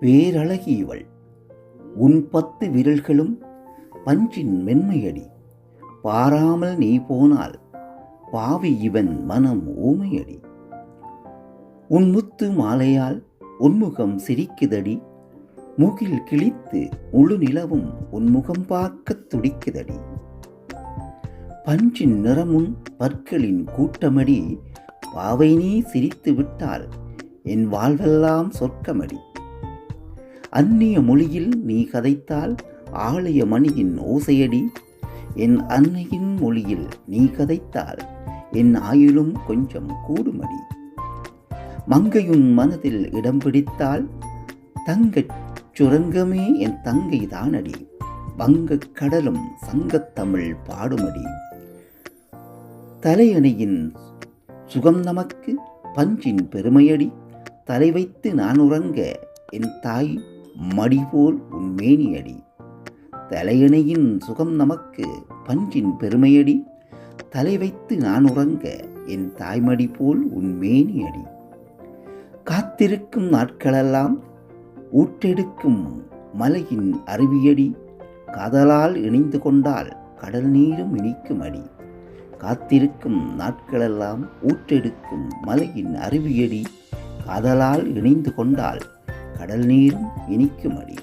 பேரழகி இவள் உன் பத்து விரல்களும் பஞ்சின் மென்மையடி. பாராமல் நீ போனால் பாவி இவன் மனம் ஊமையடி. உன் முத்து மாலையால் உன்முகம் சிரிக்குதடி. முகில் கிழித்து முழு நிலவும் உன் முகம் பார்க்கத் துடிக்குதடி. பஞ்சின் நிறமும் பற்களின் கூட்டமடி. பாவை நீ சிரித்து விட்டால் என் வாழ்வெல்லாம் சொர்க்கமடி. அந்நிய மொழியில் நீ கதைத்தால் ஆலய மணியின் ஓசையடி. என் அன்னையின் மொழியில் நீ கதைத்தால் என் ஆயிலும் கொஞ்சம் கூடுமடி. மங்கையும் மனதில் இடம் பிடித்தால் தங்கச் சுரங்கமே என் தங்கை தானடி. வங்கக் கடலும் சங்கத்தமிழ் பாடுமடி. தலையணையின் சுகம் நமக்கு பஞ்சின் பெருமையடி. தலை வைத்து நான் உறங்க என் தாய் மடி போல் உன் மேனியடி. தலையணையின் சுகம் நமக்கு பஞ்சின் பெருமையடி. தலை வைத்து நான் உறங்க என் தாய்மடி போல் உன் மேனியடி. காத்திருக்கும் நாட்களெல்லாம் ஊற்றெடுக்கும் மலையின் அருவியடி. காதலால் இணைந்து கொண்டால் கடல் நீரும் இனிக்கும் அடி காத்திருக்கும் நாட்களெல்லாம் ஊற்றெடுக்கும் மலையின் அருவியடி. காதலால் இணைந்து கொண்டால் கடல் நீரும் இனிக்கும் அடி.